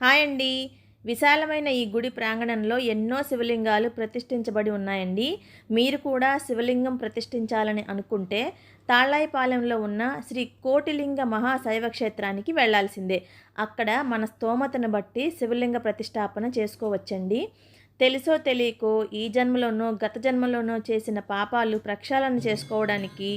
Hi అండి విశాలమైన ఈ గుడి ప్రాంగణంలో ఎన్నో శివలింగాలు ప్రతిష్ఠించబడి ఉన్నాయండి. మీరు కూడా శివలింగం ప్రతిష్ఠించాలని అనుకుంటే తాళ్ళాయిపాలెంలో ఉన్న శ్రీ కోటిలింగ మహాశైవ క్షేత్రానికి వెళ్ళాల్సిందే అక్కడ మన స్తోమతను బట్టి శివలింగ ప్రతిష్టాపన చేసుకోవచ్చండి. తెలుసో తెలియకో ఈ జన్మలోనో గత జన్మలోనో చేసిన పాపాలు ప్రక్షాళన చేసుకోవడానికి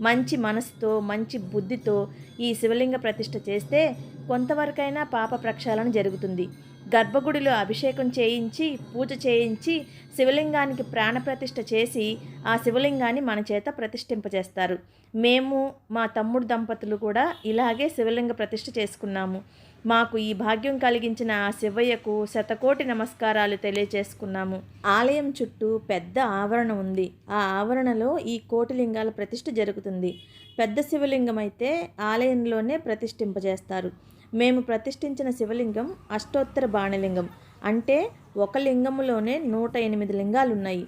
మంచి మనసుతో మంచి బుద్ధితో ఈ శివలింగ ప్రతిష్ట చేస్తే కొంతవరకైనా పాప ప్రక్షాళన జరుగుతుంది. గర్భగుడిలో అభిషేకం చేయించి పూజ చేయించి శివలింగానికి ప్రాణప్రతిష్ఠ చేసి ఆ శివలింగాన్ని మన చేత ప్రతిష్ఠింపజేస్తారు. మేము మా తమ్ముడు దంపతులు కూడా ఇలాగే శివలింగ ప్రతిష్ఠ చేసుకున్నాము. మాకు ఈ భాగ్యం కలిగించిన ఆ శివయ్యకు శతకోటి నమస్కారాలు తెలియచేసుకున్నాము ఆలయం చుట్టూ పెద్ద ఆవరణ ఉంది. ఆ ఆవరణలో ఈ కోటిలింగాల ప్రతిష్ఠ జరుగుతుంది. పెద్ద శివలింగం అయితే ఆలయంలోనే ప్రతిష్ఠింపజేస్తారు. మేము ప్రతిష్ఠించిన శివలింగం అష్టోత్తర బాణలింగం. అంటే ఒక లింగములోనే నూట ఎనిమిది లింగాలు ఉన్నాయి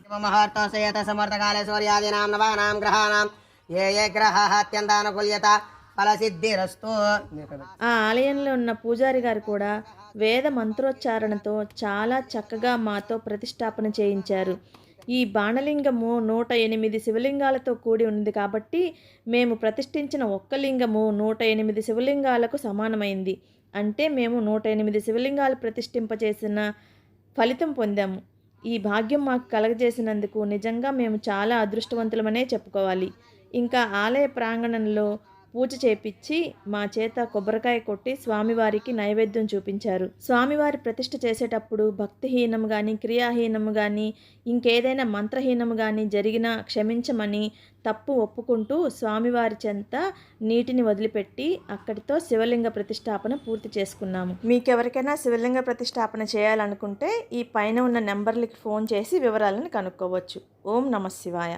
ఆ ఆలయంలో ఉన్న పూజారి గారు కూడా వేద మంత్రోచ్చారణతో చాలా చక్కగా మాతో ప్రతిష్టాపన చేయించారు. ఈ బాణలింగము నూట ఎనిమిది శివలింగాలతో కూడి ఉంది కాబట్టి మేము ప్రతిష్ఠించిన ఒక్క లింగము నూట ఎనిమిది శివలింగాలకు సమానమైంది. అంటే మేము నూట ఎనిమిది శివలింగాలు ప్రతిష్ఠింపచేసిన ఫలితం పొందాము. ఈ భాగ్యం మాకు కలగజేసినందుకు నిజంగా మేము చాలా అదృష్టవంతులమనే చెప్పుకోవాలి. ఇంకా ఆలయ ప్రాంగణంలో పూజ చేపించి మా చేత కొబ్బరికాయ కొట్టి స్వామివారికి నైవేద్యం చూపించారు. స్వామివారి ప్రతిష్ఠ చేసేటప్పుడు భక్తిహీనం కానీ క్రియాహీనము కానీ ఇంకేదైనా మంత్రహీనము కానీ జరిగినా క్షమించమని తప్పు ఒప్పుకుంటూ స్వామివారి చెంత నీటిని వదిలిపెట్టి అక్కడితో శివలింగ ప్రతిష్టాపన పూర్తి చేసుకున్నాము. మీకెవరికైనా శివలింగ ప్రతిష్టాపన చేయాలనుకుంటే ఈ పైన ఉన్న నెంబర్లకి ఫోన్ చేసి వివరాలను కనుక్కోవచ్చు. ఓం నమ శివాయ.